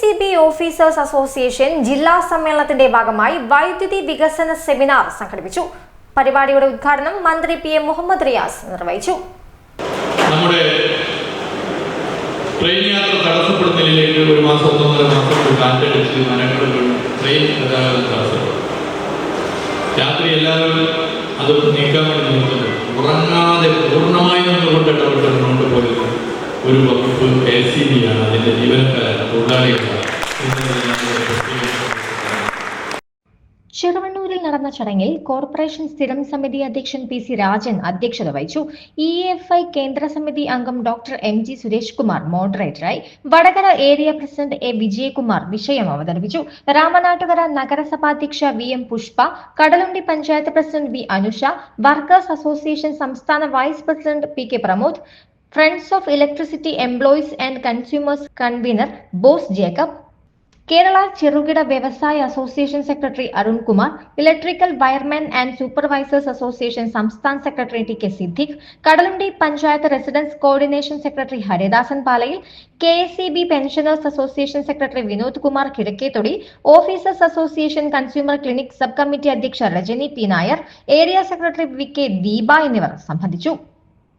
C B officers association ജില്ലാ സമ്മേളനത്തിന്റെ ഭാഗമായി വൈദ്യുതി വികസന സെമിനാർ സംഘടിപ്പിച്ചു. പരിപാടിയുടെ ഉദ്ഘാടനം മന്ത്രി പി എം മുഹമ്മദ് റിയാസ് നിർവഹിച്ചു. നമ്മുടെ ട്രെയിൻ യാത്ര ഒരു മാസം ഒന്നൊന്നര മാസം രാത്രി എല്ലാവരും അത് നീക്കാൻ ഉറങ്ങാതെ ഒരു വകുപ്പ് കെ സി ബി ആണ് അതിന്റെ ജീവനക്കാരാണ് ചെറുവണ്ണൂരിൽ നടന്ന ചടങ്ങിൽ കോർപ്പറേഷൻ സ്ഥിരം സമിതി അധ്യക്ഷൻ പി സി രാജൻ അധ്യക്ഷത വഹിച്ചു. ഇ എഫ് ഐ കേന്ദ്ര സമിതി അംഗം doctor M G Suresh Kumar മോഡറേറ്ററായി. Vadakara area president A Vijayakumar വിഷയം അവതരിപ്പിച്ചു. Ramanattukara നഗരസഭാധ്യക്ഷ V M Pushpa Kadalundi panchayat president V Anusha workers association സംസ്ഥാന vice president P K Pramod friends of electricity employees and consumers convenor Bose Jacob Kerala ചെറുകിട വ്യവസായ association secretary Arunkumar electrical wireman and supervisors association സംസ്ഥാന secretary T K Siddique Kadalundi panchayat residents coordination secretary Haridasan പാലയിൽ K S C B pensioners association secretary Vinod Kumar Kizhakkethodi officers association consumer clinic sub committee അധ്യക്ഷ Rajani P Nair area secretary V K Deepa എന്നിവർ സംബന്ധിച്ചു